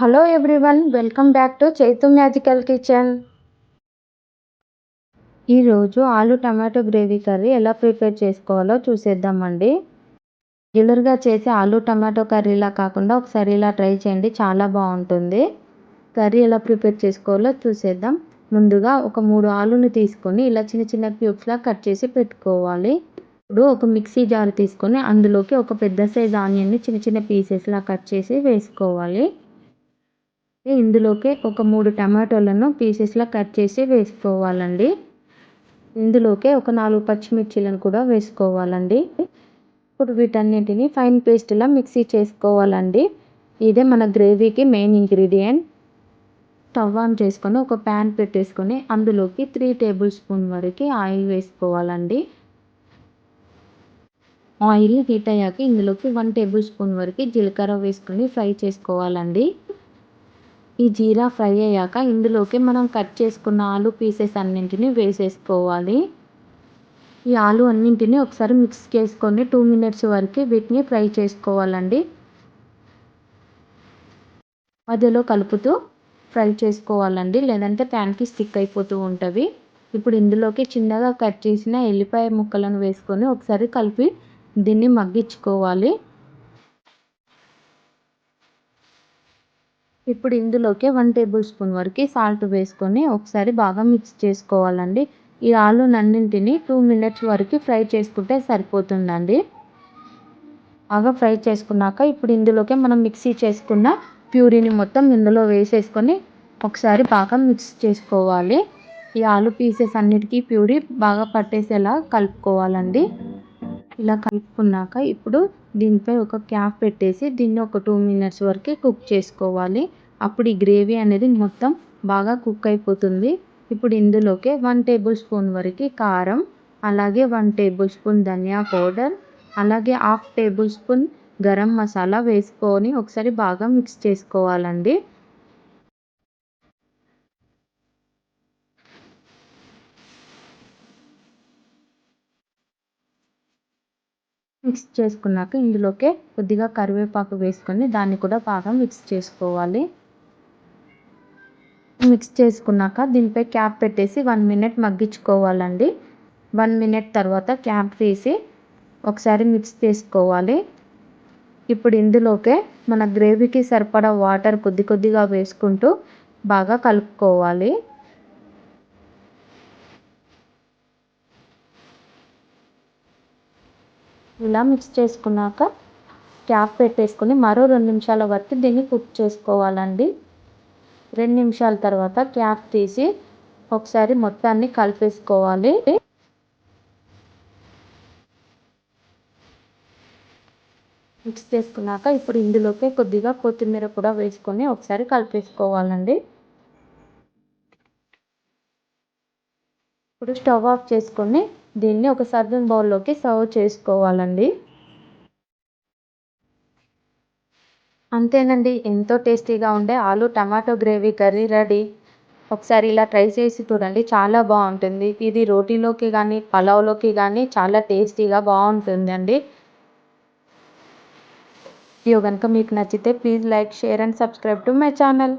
Hello everyone welcome back to Chaitu magical kitchen ఈరోజు ఆలు tomato gravy curry ఎలా prepare చేసుకోవాలో చూసేద్దామండి. రెగ్యులర్గా చేసే ఆలు టమాటో కర్రీలా కాకుండా ఒకసారి ఇలా ట్రై చేయండి చాలా బాగుంటుంది. కర్రీ ఎలా ప్రిపేర్ చేసుకోవాలో చూసేద్దాం. ముందుగా ఒక మూడు ఆలుని తీసుకొని ఇలా చిన్న చిన్న క్యూబ్స్లా కట్ చేసి పెట్టుకోవాలి. ఇప్పుడు ఒక మిక్సీ జార్ తీసుకొని అందులోకి ఒక పెద్ద సైజ్ ఆనియన్ని చిన్న చిన్న పీసెస్లా కట్ చేసి వేసుకోవాలి. ఇందులోకి ఒక మూడు టమాటోలను పీసెస్లా కట్ చేసి వేసుకోవాలండి. ఇందులోకి ఒక నాలుగు పచ్చిమిర్చీలను కూడా వేసుకోవాలండి. ఇప్పుడు వీటన్నిటిని ఫైన్ పేస్ట్లా మిక్సీ చేసుకోవాలండి. ఇదే మన గ్రేవీకి మెయిన్ ఇంగ్రీడియంట్. స్టవ్ ఆన్ చేసుకొని ఒక ప్యాన్ పెట్టేసుకొని అందులోకి త్రీ టేబుల్ స్పూన్ వరకు ఆయిల్ వేసుకోవాలండి. ఆయిల్ హీట్ అయ్యాక ఇందులోకి వన్ టేబుల్ స్పూన్ వరకు జీలకర్ర వేసుకొని ఫ్రై చేసుకోవాలండి. ఈ జీరా ఫ్రై అయ్యాక ఇందులోకి మనం కట్ చేసుకున్న ఆలు పీసెస్ అన్నింటినీ వేసేసుకోవాలి. ఈ ఆలు అన్నింటినీ ఒకసారి మిక్స్ చేసుకొని టూ మినిట్స్ వరకు వీటిని ఫ్రై చేసుకోవాలండి. మధ్యలో కలుపుతూ ఫ్రై చేసుకోవాలండి లేదంటే ప్యాన్కి స్టిక్ అయిపోతూ ఉంటుంది. ఇప్పుడు ఇందులోకి చిన్నగా కట్ చేసిన ఎల్లిపాయ ముక్కలను వేసుకొని ఒకసారి కలిపి దీన్ని మగ్గించుకోవాలి. ఇప్పుడు ఇందులోకి వన్ టేబుల్ స్పూన్ వరకు సాల్ట్ వేసుకొని ఒకసారి బాగా మిక్స్ చేసుకోవాలండి. ఈ ఆలునన్నింటినీ టూ మినిట్స్ వరకు ఫ్రై చేసుకుంటే సరిపోతుందండి. బాగా ఫ్రై చేసుకున్నాక ఇప్పుడు ఇందులోకి మనం మిక్సీ చేసుకున్న ప్యూరీని మొత్తం ఇందులో వేసేసుకొని ఒకసారి బాగా మిక్స్ చేసుకోవాలి. ఈ ఆలు పీసెస్ అన్నిటికీ ప్యూరీ బాగా పట్టేసేలా కలుపుకోవాలండి. ఇలా కలుపుకున్నాక ఇప్పుడు దీనిపై ఒక క్యాప్ పెట్టేసి దీన్ని ఒక టూ మినిట్స్ వరకు కుక్ చేసుకోవాలి. అప్పుడు ఈ గ్రేవీ అనేది మొత్తం బాగా కుక్ అయిపోతుంది. ఇప్పుడు ఇందులోకి వన్ టేబుల్ స్పూన్ వరకు కారం అలాగే వన్ టేబుల్ స్పూన్ ధనియా పౌడర్ అలాగే half tablespoon garam masala వేసుకొని ఒకసారి బాగా మిక్స్ చేసుకోవాలండి. మిక్స్ చేసుకున్నాక ఇందులోకి కొద్దిగా కరివేపాకు వేసుకొని దాన్ని కూడా బాగా మిక్స్ చేసుకోవాలి. మిక్స్ చేసుకున్నాక దీనిపై క్యాప్ పెట్టేసి వన్ మినిట్ మగ్గించుకోవాలండి. వన్ మినిట్ తర్వాత క్యాప్ తీసి ఒకసారి మిక్స్ చేసుకోవాలి. ఇప్పుడు ఇందులోకే మన గ్రేవీకి సరిపడా వాటర్ కొద్ది కొద్దిగా వేసుకుంటూ బాగా కలుపుకోవాలి. ఇలా మిక్స్ చేసుకున్నాక క్యాప్ పెట్టేసుకొని మరో రెండు నిమిషాల వరకు దీన్ని కుక్ చేసుకోవాలండి. రెండు నిమిషాల తర్వాత క్యాప్ తీసి ఒకసారి మొత్తాన్ని కలిపేసుకోవాలి. మిక్స్ చేసుకున్నాక ఇప్పుడు ఇందులోకి కొద్దిగా కొత్తిమీర కూడా వేసుకొని ఒకసారి కలిపేసుకోవాలండి. ఇప్పుడు స్టవ్ ఆఫ్ చేసుకొని దీన్ని ఒక సర్వింగ్ బౌల్లోకి సర్వ్ చేసుకోవాలండి. అంతేనండి. ఎంతో టేస్టీగా ఉండే ఆలు టమాటో గ్రేవీ కర్రీ రెడీ. ఒకసారి ఇలా ట్రై చేసి చూడండి. చాలా బాగుంటుంది. ఇది రోటీలోకి కానీ పలావ్లోకి కానీ చాలా టేస్టీగా బాగుంటుందండి. అండి వీడియో కనుక మీకు నచ్చితే please like share and subscribe to my channel.